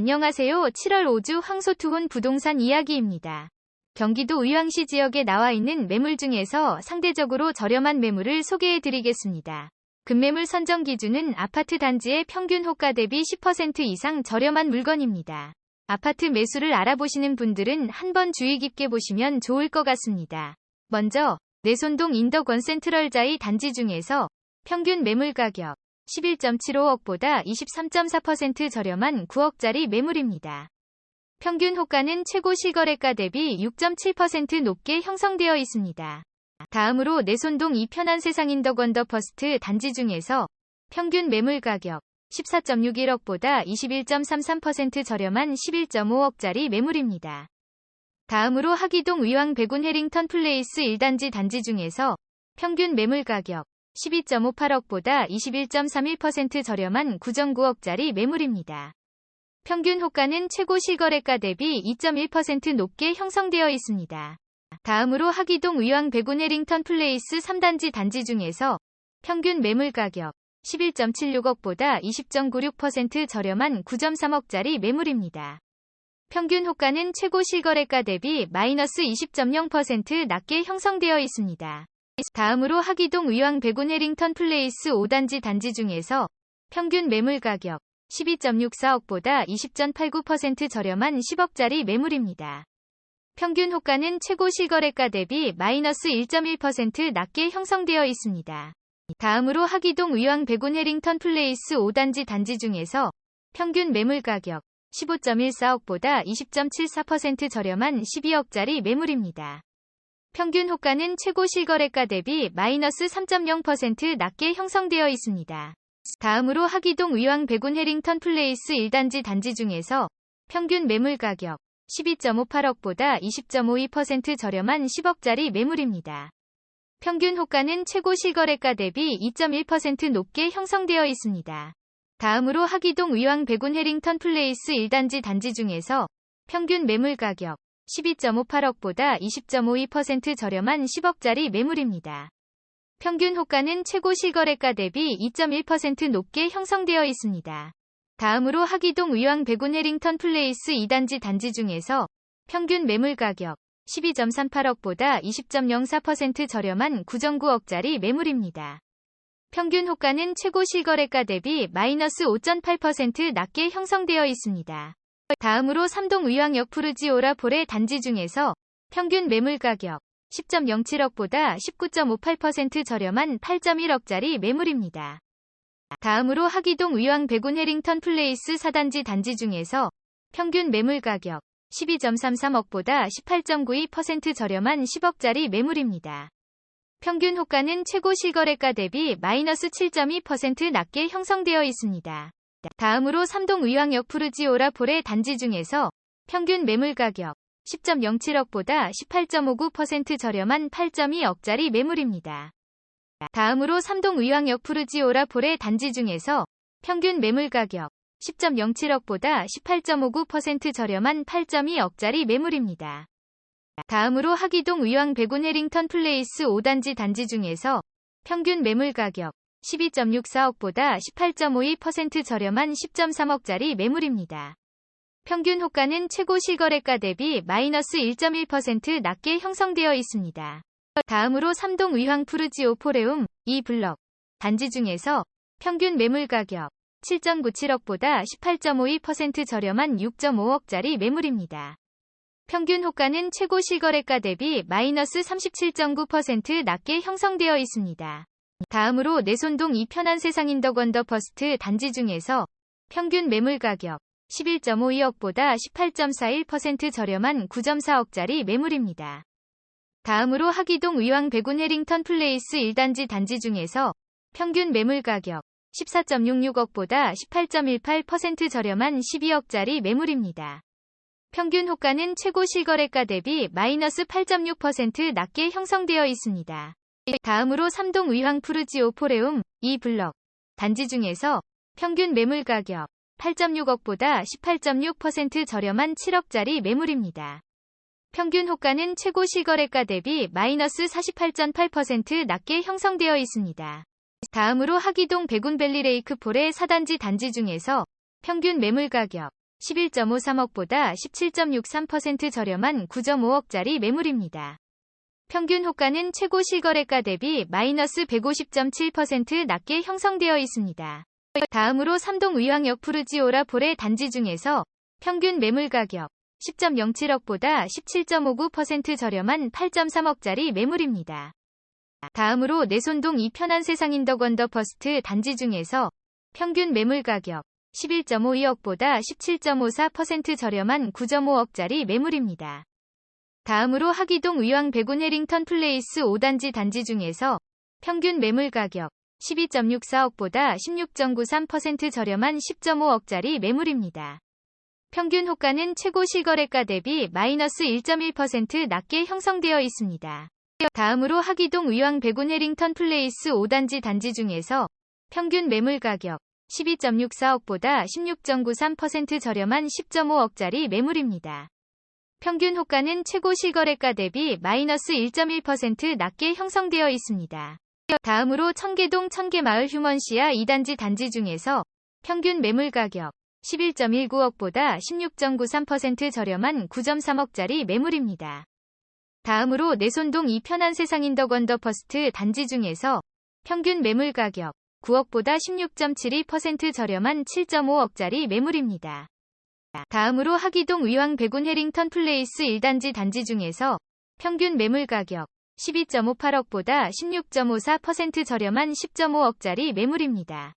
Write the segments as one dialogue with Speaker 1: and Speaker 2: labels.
Speaker 1: 안녕하세요. 7월 5주 황소투혼 부동산 이야기입니다. 경기도 의왕시 지역에 나와 있는 매물 중에서 상대적으로 저렴한 매물을 소개해 드리겠습니다. 급매물 선정 기준은 아파트 단지의 평균 호가 대비 10% 이상 저렴한 물건입니다. 아파트 매수를 알아보시는 분들은 한번 주의 깊게 보시면 좋을 것 같습니다. 먼저 내손동 인덕원 센트럴자이 단지 중에서 평균 매물 가격 11.75억보다 23.4% 저렴한 9억짜리 매물입니다. 평균 호가는 최고 실거래가 대비 6.7% 높게 형성되어 있습니다. 다음으로 내손동 이 편한 세상 인 덕원더 퍼스트 단지 중에서 평균 매물 가격 14.61억보다 21.33% 저렴한 11.5억짜리 매물입니다. 다음으로 하기동 의왕 백운 해링턴 플레이스 1단지 단지 중에서 평균 매물 가격 12.58억보다 21.31% 저렴한 9.9억짜리 매물입니다. 평균 호가는 최고 실거래가 대비 2.1% 높게 형성되어 있습니다. 다음으로 하기동 의왕 백운 해링턴 플레이스 3단지 단지 중에서 평균 매물 가격 11.76억보다 20.96% 저렴한 9.3억짜리 매물입니다. 평균 호가는 최고 실거래가 대비 마이너스 20.0% 낮게 형성되어 있습니다. 다음으로 하기동 의왕 백운 해링턴 플레이스 5단지 단지 중에서 평균 매물 가격 12.64억보다 20.89% 저렴한 10억짜리 매물입니다. 평균 호가는 최고 실거래가 대비 마이너스 1.1% 낮게 형성되어 있습니다. 다음으로 하기동 의왕 백운 해링턴 플레이스 5단지 단지 중에서 평균 매물 가격 15.14억보다 20.74% 저렴한 12억짜리 매물입니다. 평균 호가는 최고 실거래가 대비 마이너스 3.0% 낮게 형성되어 있습니다. 다음으로 하기동 의왕 백운 해링턴 플레이스 1단지 단지 중에서 평균 매물 가격 12.58억보다 20.52% 저렴한 10억짜리 매물입니다. 평균 호가는 최고 실거래가 대비 2.1% 높게 형성되어 있습니다. 다음으로 하기동 의왕 백운 해링턴 플레이스 1단지 단지 중에서 평균 매물 가격 12.58억보다 20.52% 저렴한 10억짜리 매물입니다. 평균 호가는 최고 실거래가 대비 2.1% 높게 형성되어 있습니다. 다음으로 하기동 의왕 백운 해링턴 플레이스 2단지 단지 중에서 평균 매물 가격 12.38억보다 20.04% 저렴한 9.9억짜리 매물입니다. 평균 호가는 최고 실거래가 대비 마이너스 5.8% 낮게 형성되어 있습니다. 다음으로 삼동 의왕역 푸르지오라 폴의 단지 중에서 평균 매물 가격 10.07억보다 19.58% 저렴한 8.1억짜리 매물입니다. 다음으로 하기동 의왕 백운 해링턴 플레이스 4단지 단지 중에서 평균 매물 가격 12.33억보다 18.92% 저렴한 10억짜리 매물입니다. 평균 호가는 최고 실거래가 대비 마이너스 7.2% 낮게 형성되어 있습니다. 다음으로 삼동 의왕역 푸르지오라 폴의 단지 중에서 평균 매물 가격 10.07억보다 18.59% 저렴한 8.2억짜리 매물입니다. 다음으로 삼동 의왕역 푸르지오라 폴의 단지 중에서 평균 매물 가격 10.07억보다 18.59% 저렴한 8.2억짜리 매물입니다. 다음으로 하기동 의왕 백운 해링턴 플레이스 5단지 단지 중에서 평균 매물 가격 12.64억보다 18.52% 저렴한 10.3억짜리 매물입니다. 평균 호가는 최고 실거래가 대비 마이너스 1.1% 낮게 형성되어 있습니다. 다음으로 삼동 의왕 푸르지오 포레움 2블럭 단지 중에서 평균 매물 가격 7.97억보다 18.52% 저렴한 6.5억짜리 매물입니다. 평균 호가는 최고 실거래가 대비 마이너스 37.9% 낮게 형성되어 있습니다. 다음으로 내손동 이 편한 세상 인 덕원더 퍼스트 단지 중에서 평균 매물 가격 11.52억보다 18.41% 저렴한 9.4억짜리 매물입니다. 다음으로 하기동 의왕 백운 해링턴 플레이스 1단지 단지 중에서 평균 매물 가격 14.66억보다 18.18% 저렴한 12억짜리 매물입니다. 평균 호가는 최고 실거래가 대비 마이너스 8.6% 낮게 형성되어 있습니다. 다음으로 삼동 의왕 푸르지오 포레움 2블럭 단지 중에서 평균 매물 가격 8.6억보다 18.6% 저렴한 7억짜리 매물입니다. 평균 호가는 최고 실거래가 대비 마이너스 48.8% 낮게 형성되어 있습니다. 다음으로 하기동 백운밸리 레이크 폴의 4단지 단지 중에서 평균 매물 가격 11.53억보다 17.63% 저렴한 9.5억짜리 매물입니다. 평균 호가는 최고 실거래가 대비 마이너스 150.7% 낮게 형성되어 있습니다. 다음으로 삼동 의왕역 푸르지오라 폴의 단지 중에서 평균 매물 가격 10.07억보다 17.59% 저렴한 8.3억짜리 매물입니다. 다음으로 내손동 이편한 세상인 더 건더퍼스트 단지 중에서 평균 매물 가격 11.52억보다 17.54% 저렴한 9.5억짜리 매물입니다. 다음으로 하기동 의왕 백운 해링턴 플레이스 5단지 단지 중에서 평균 매물 가격 12.64억보다 16.93% 저렴한 10.5억짜리 매물입니다. 평균 호가는 최고 실거래가 대비 마이너스 1.1% 낮게 형성되어 있습니다. 다음으로 하기동 의왕 백운 해링턴 플레이스 5단지 단지 중에서 평균 매물 가격 12.64억보다 16.93% 저렴한 10.5억짜리 매물입니다. 평균 호가는 최고 실거래가 대비 마이너스 1.1% 낮게 형성되어 있습니다. 다음으로 청계동 청계마을 휴먼시아 2단지 단지 중에서 평균 매물 가격 11.19억보다 16.93% 저렴한 9.3억짜리 매물입니다. 다음으로 내손동 이편한 세상인 더 건더퍼스트 단지 중에서 평균 매물 가격 9억보다 16.72% 저렴한 7.5억짜리 매물입니다. 다음으로 하기동 의왕 백운 해링턴 플레이스 1단지 단지 중에서 평균 매물 가격 12.58억보다 16.54% 저렴한 10.5억짜리 매물입니다.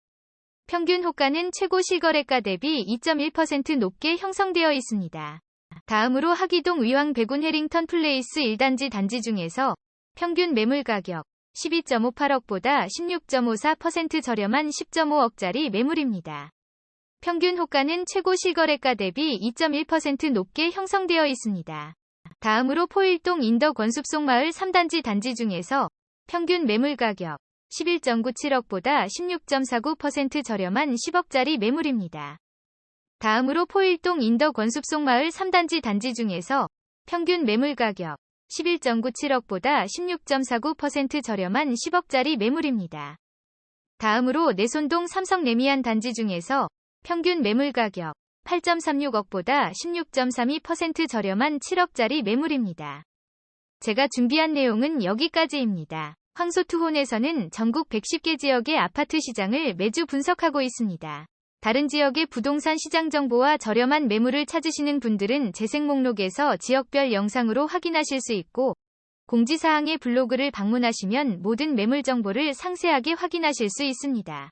Speaker 1: 평균 호가는 최고 실거래가 대비 2.1% 높게 형성되어 있습니다. 다음으로 하기동 의왕 백운 해링턴 플레이스 1단지 단지 중에서 평균 매물 가격 12.58억보다 16.54% 저렴한 10.5억짜리 매물입니다. 평균 호가는 최고 실거래가 대비 2.1% 높게 형성되어 있습니다. 다음으로 포일동 인더 권숲송 마을 3단지 단지 중에서 평균 매물 가격 11.97억보다 16.49% 저렴한 10억짜리 매물입니다. 다음으로 포일동 인더 권숲송 마을 3단지 단지 중에서 평균 매물 가격 11.97억보다 16.49% 저렴한 10억짜리 매물입니다. 다음으로 내손동 삼성 레미안 단지 중에서 평균 매물 가격 8.36억보다 16.32% 저렴한 7억짜리 매물입니다. 제가 준비한 내용은 여기까지입니다. 황소투혼에서는 전국 110개 지역의 아파트 시장을 매주 분석하고 있습니다. 다른 지역의 부동산 시장 정보와 저렴한 매물을 찾으시는 분들은 재생 목록에서 지역별 영상으로 확인하실 수 있고, 공지사항의 블로그를 방문하시면 모든 매물 정보를 상세하게 확인하실 수 있습니다.